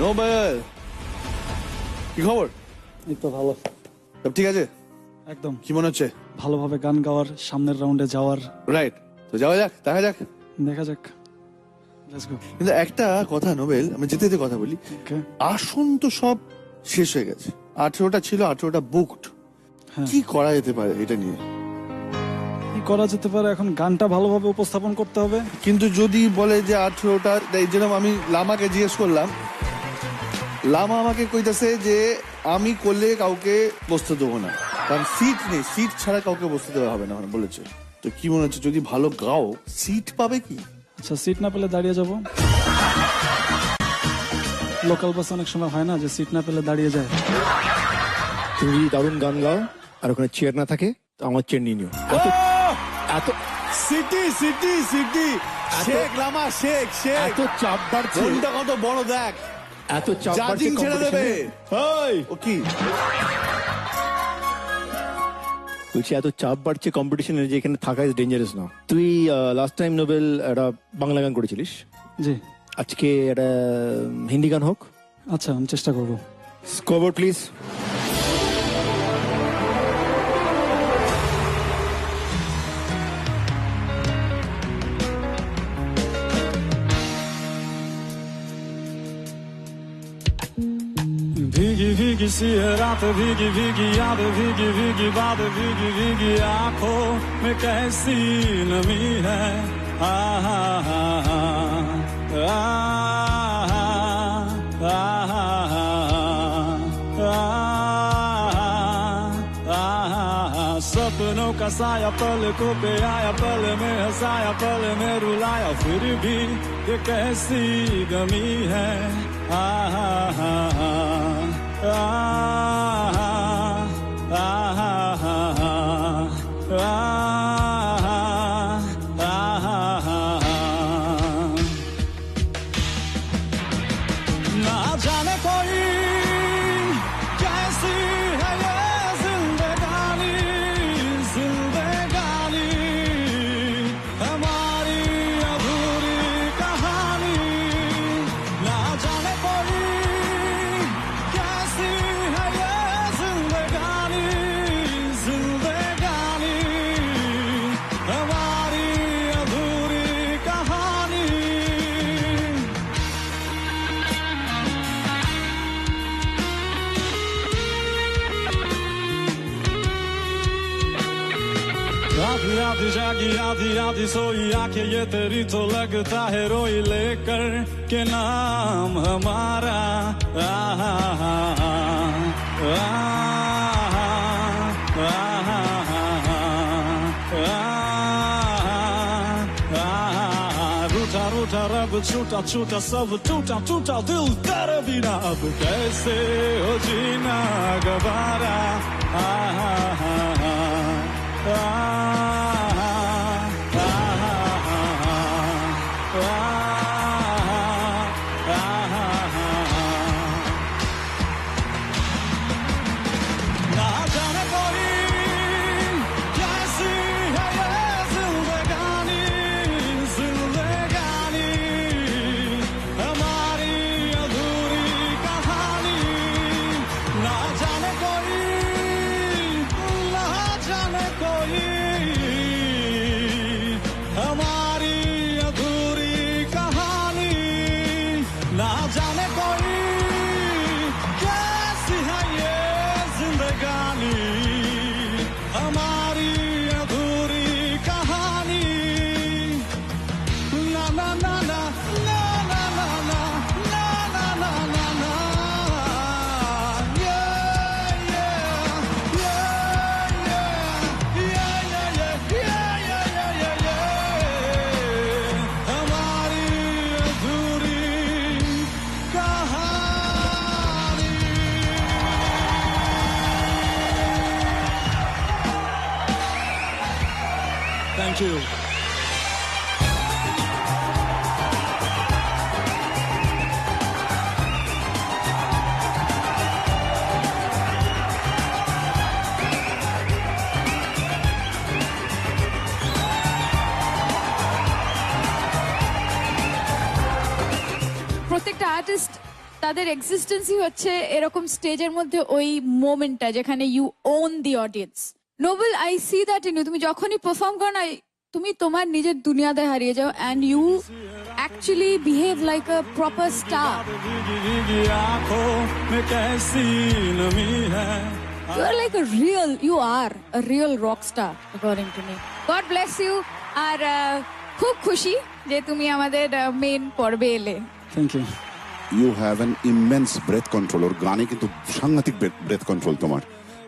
Nobel. কি খবর? এই তো ভালো। সব ঠিক আছে? একদম। কি মনে হচ্ছে? ভালোভাবে গান গাওয়ার সামনের রাউন্ডে যাওয়ার। রাইট তো যাওয়া যাক দেখা যাক। দেখা যাক। কিন্তু একটা কথা নোবেল আমি যেতে যেতে কথা বলি। আসন তো সব শেষ হয়ে গেছে। আঠেরোটা ছিল আঠেরোটা বুকড হ্যাঁ। কি করা যেতে পারে এটা নিয়ে? কি করা যেতে পারে? এখন গানটা ভালোভাবে উপস্থাপন করতে হবে। কিন্তু যদি বলে যে আঠেরোটা যেরকম আমি লামাকে জিজ্ঞেস করলাম লামা আমাকে কইতাছে যে আমি করলে কাউকে বসতে দেবো না। কারণ সিট নেই সিট ছাড়া কাউকে বসতে দেওয়া হবে না মানে বলেছে। তো কি মনে হচ্ছে যদি ভালো গাও সিট পাবে কি? আচ্ছা সিট না পেলে দাঁড়িয়ে যাব। লোকাল বাস অনেক সময় হয় না যে সিট না পেলে দাঁড়িয়ে যায়। তুমি দারুণ গান গাও আর ওখানে চেয়ার না থাকে তো আমার চেয়ার নিয়ে নিও। এত এত সিটি সিটি সিটি শেখ লামা শেখ শেখ। এত চাপ বাড়ছে কত বড় দেখ। এত চাপ বাড়ছে ছেড়ে দেবে। ও কি? বলছি এত চাপ বাড়ছে কম্পিটিশনের যে এখানে থাকা ইজ ডেঞ্জারাস না। তুই লাস্ট টাইম নোবেল একটা বাংলা গান করেছিলিস? জি। আজকে একটা হিন্দি গান হোক। আচ্ছা আমি চেষ্টা করব। স্কোভার প্লিজ भीगी भीगी सी है रात भीगी भीगी याद भीगी भीगी बात भीगी भीगी आँखों में कैसी नमी है आ हा हा हा आ हा हा हा सपनों का साया पल को पे आया पल में हंसाया पल में रुलाया फिर भी ये कैसी गमी है आ हा हा हा 啊。आधी आधी जागी आधी आधी सोई आंखें ये तेरी तो लगता है रोई लेकर के नाम हमारा आहा हा हा आहा आहा आहा रूठा रूठा रब छूटा छूटा सब टूटा टूटा दिल तेरे बिना अब कैसे हो जीना गवारा आहा हा Ah. Thank you. প্রত্যেকটা আর্টিস্ট তাদের এক্সিস্টেন্সই হচ্ছে এরকম স্টেজের মধ্যে ওই মোমেন্টটা যেখানে you own the audience noble I see that in you তুমি যখনই পারফর্ম করো না তুমি তোমার নিজের দুনিয়াতে হারিয়ে যাও and you actually behave like a proper star you are like a real, you are a real rock star according to me God bless you আর খুব খুশি যে তুমি আমাদের মেন পর্বে এলে। Thank you you have an immense breath control ওর গানে কিন্তু সাংঘাতিক ব্রেথ কন্ট্রোল তোমার।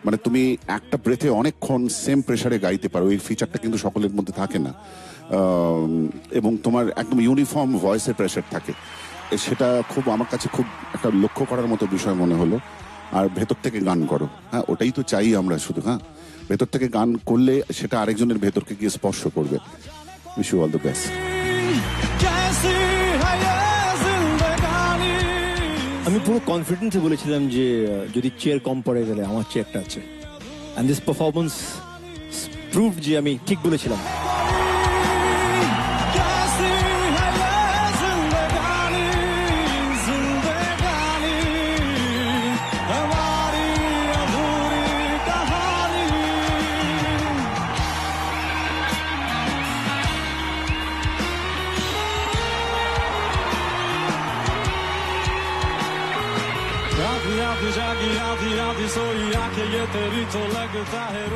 মানে তুমি একটা ব্রেথে অনেকক্ষণ সেম প্রেশারে গাইতে পারো, এই ফিচারটা কিন্তু সকলের মধ্যে থাকে না। এবং তোমার একদম ইউনিফর্ম ভয়েসের প্রেশার থাকে। সেটা খুব, আমার কাছে খুব একটা লক্ষ্য করার মতো বিষয় মনে হলো। আর ভেতর থেকে গান করো। হ্যাঁ ওটাই তো চাই আমরা শুধু হ্যাঁ? ভেতর থেকে গান করলে সেটা আরেকজনের ভেতরকে গিয়ে স্পর্শ করবে। উইশ অল দ্য বেস্ট পুরো কনফিডেন্সে বলেছিলাম যে যদি চেয়ার কম পড়ে গেলে আমার চেয়ারটা আছে। অ্যান্ড দিস পারফরমেন্স প্রুভ যে আমি ঠিক বলেছিলাম।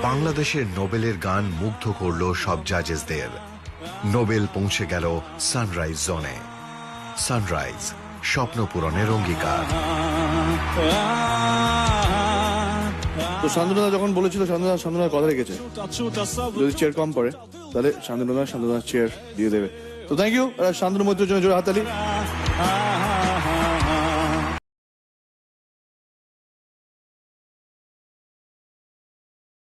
বাংলাদেশের নোবেলের গান মুগ্ধ করল সব জাজেসদের নোবেল পৌঁছে গেল সানরাইজ জোনে সানরাইজ স্বপ্ন পূরণের অঙ্গীকার। তো শান্তনুদা যখন বলেছিল শান্তনুদা শান্তনুদার কথা রেখেছে। যদি চেয়ার কম পড়ে, তাহলে শান্তনুদা শান্তনুদার চেয়ার দিয়ে দেবে। তো থ্যাংক ইউ শান্তনু মৈত্রের জন্য জোরে হাতালি